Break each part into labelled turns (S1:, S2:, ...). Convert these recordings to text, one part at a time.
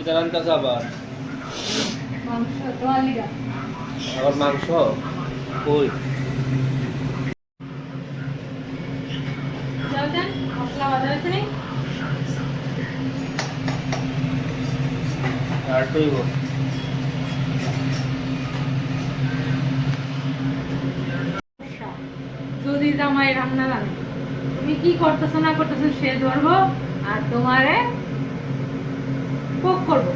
S1: Chicken আনতেছে আবার? আবার মাংস? কই?
S2: যদি জামাই রান্না জানে তুমি কি করতেছো না করতেছো সে ধরবো, আর তোমারে কোক করব।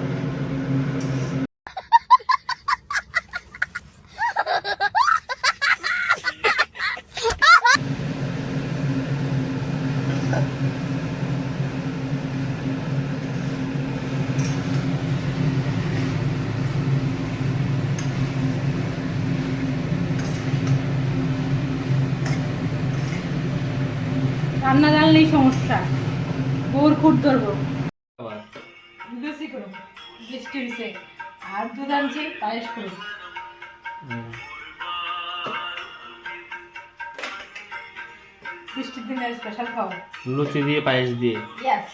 S2: রান্না সমস্যা। বোর খুঁট ধরবো। করো বৃষ্টি হয়েছে আর দুধ আনছি পায়েস করো বৃষ্টির দিনে স্পেশাল খাওয়া
S1: লুচি দিয়ে পায়েস দিয়ে?
S2: ইয়াস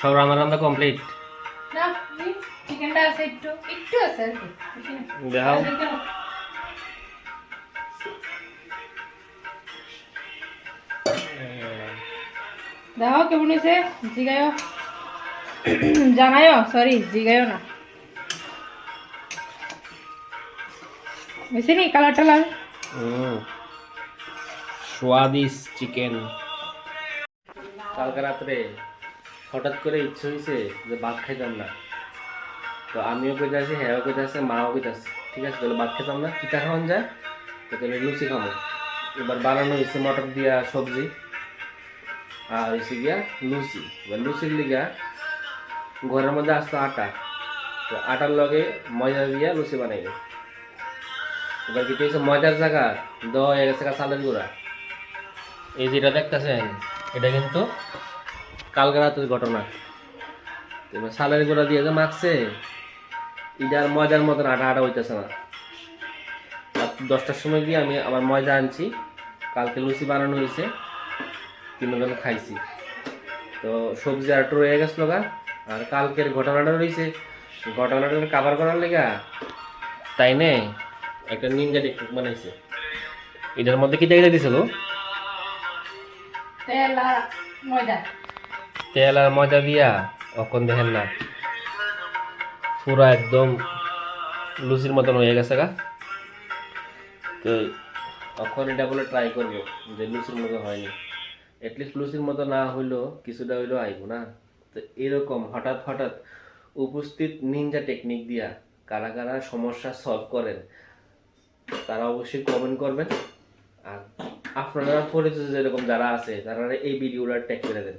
S1: সব রান্না রান্না কমপ্লিট
S2: না চিকেনটা আছে একটু একটু আছে আর কি।
S1: দেখাও।
S2: আর দেখে। নাও। দেখো কেমন হয়েছে? জিগায়ও। জানায়ও সরি জিগায়ও না। হয়েছে নি কালার টালার?
S1: হুম স্বাদিস চিকেন কালকে রাত্রে হঠাৎ করে ইচ্ছে হয়েছে যে ভাত খাইতাম না। তো আমিও কইতে আছি হ্যাঁও কইতে আছে মাও কইতে আছে ঠিক আছে, তাহলে ভাত খেতাম না, পিঠা খাওয়ান যায় তো তাহলে লুচি খাব। এবার বানানো হয়েছে মটর দিয়া সবজি, আর হয়েছে গিয়া লুচি। এবার লুচির লিগা ঘরের মধ্যে আসতো আটা। তো আটার লগে ময়দা দিয়া লুচি বানাইবে। এবার কি হয়েছে ময়দার জায়গা দেওয়া হয়ে গেছে গা চালের গুঁড়া। এই যেটা দেখতেছেন, এটা কিন্তু কালকে রাতের ঘটনা। এবার চালের গুঁড়া দিয়ে যে মাখছে এটার ময়দার মতন আটা আটা হইতেছে না। দশটার সময় গিয়ে আমি আমার ময়দা আনছি। কালকে লুচি বানানো হয়েছে তিনজন খাইছি। তো সবজি আর একটু রয়ে গেছিল গা আর কালকের ঘটনাটা রয়েছে ঘটনাটা কাভার করার লেগা? তাই নে একটা নিনজা টেকনিক বানাইছে। এটার মধ্যে কি দেখে দিছিল
S2: তেল আর ময়দা।
S1: তেল আর ময়দা দিয়া অখন দেখেন না পুরা একদম লুচির মতন হয়ে গেছে গা। তো তখন এটা বলে ট্রাই করব যে লুচির মতো হয়নি। এটলিস্ট লুচির মতো না হইলেও কিছুটা হইলেও আইব না। তো এরকম হঠাৎ হঠাৎ উপস্থিত নিনজা টেকনিক দিয়া কারা কারা সমস্যা সলভ করেন, তারা অবশ্যই কমেন্ট করবেন। আর আপনারা পরিচিত যেরকম যারা আছে, তারা এই ভিডিওটা ট্যাগ করে দেন।